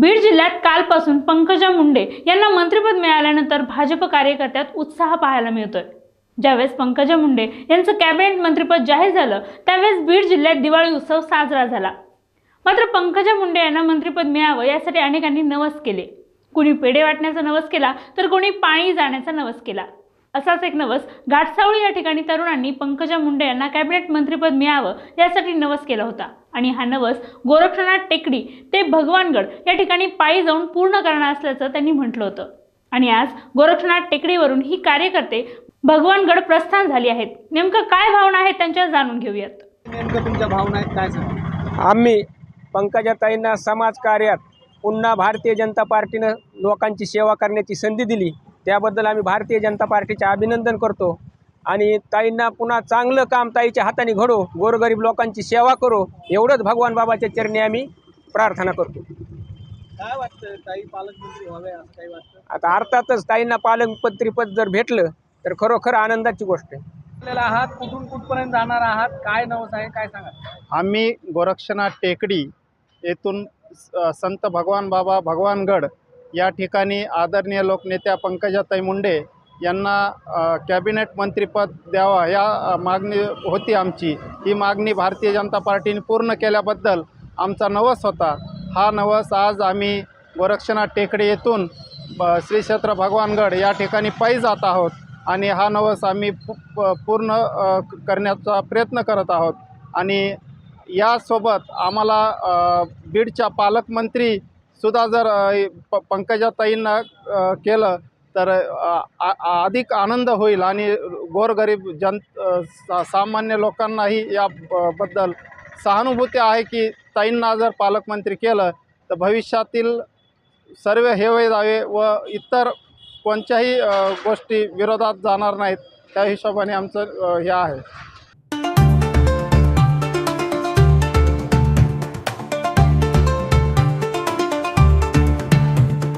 बीड जिल्ह्यात कालपासून पंकजा मुंडे यांना मंत्रिपद मिळाल्यानंतर भाजप कार्यकर्त्यात उत्साह पाहायला मिळतोय. ज्यावेळेस पंकजा मुंडे यांचं कॅबिनेट मंत्रिपद जाहीर झालं त्यावेळेस बीड जिल्ह्यात दिवाळी उत्सव साजरा झाला. मात्र पंकजा मुंडे यांना मंत्रिपद मिळावं यासाठी अनेकांनी नवस केले. कुणी पेढे वाटण्याचा नवस केला तर कोणी पाणी जाण्याचा नवस केला. असाच एक नवस. घाटसावळी या ठिकाणी तरुणांनी पंकजा मुंडे यांना कॅबिनेट मंत्रिपद मिळावं यासाठी नवस केला होता. आणि हा नवस गोरक्षनाथ टेकडी ते भगवानगड या ठिकाणी पायी जाऊन पूर्ण करणार असल्याचं त्यांनी म्हटलं होतं. आणि आज गोरक्षनाथ टेकडीवरून ही कार्यकर्ते भगवानगड प्रस्थान झाली आहेत. नेमकं काय भावना आहेत त्यांच्या जाणून घेऊयात. नेमकं तुमच्या भावना आहेत काय सांगा आम्ही पंकजाताईंना समाजकार्यात पुन्हा भारतीय जनता पार्टीनं लोकांची सेवा करण्याची संधी दिली. त्याबद्दल आम्ही भारतीय जनता पार्टीचे अभिनंदन करतो. आणि ताईंना पुन्हा चांगलं काम ताईच्या हाताने घडो गोरगरीब लोकांची सेवा करो एवढंच भगवान बाबाच्या चरणी आम्ही प्रार्थना करतो. काय वाटतं ताई पालकमंत्री व्हावे असं काही वाटतं? आता अर्थातच ताईंना पालकमंत्रीपद जर भेटलं तर खरोखर आनंदाची गोष्ट आहे. आपल्याला आहात कुठून कुठपर्यंत जाणार आहात काय नवस आहे काय सांगा आम्ही गोरक्षनाथ टेकडी येथून स- संत भगवान बाबा भगवानगड या ठिकाणी आदरणीय लोकनेत्या पंकजाताई मुंडे यांना कॅबिनेट मंत्रीपद द्यावा या मागणी होती आमची. ही मागणी भारतीय जनता पार्टीने पूर्ण केल्याबद्दल आमचा नवस होता. हा नवस आज आम्ही गोरक्षनाथ टेकडे येथून ब- श्री क्षेत्र भगवानगड या ठिकाणी पायी जात आहोत आणि हा नवस आम्ही प- पूर्ण करण्याचा प्रयत्न करत आहोत. आणि यासोबत आम्हाला बीडच्या पालकमंत्री सुद्धा जर प पंकजाताईंना केलं तर अधिक आनंद होईल आणि गोरगरीब जन सा सामान्य लोकांनाही या बद्दल सहानुभूती आहे की ताईंना जर पालकमंत्री केलं तर भविष्यातील सर्व हेवे जावे व इतर कोणत्याही गोष्टी विरोधात जाणार नाहीत. त्या हिशोबाने आमचं हे आहे.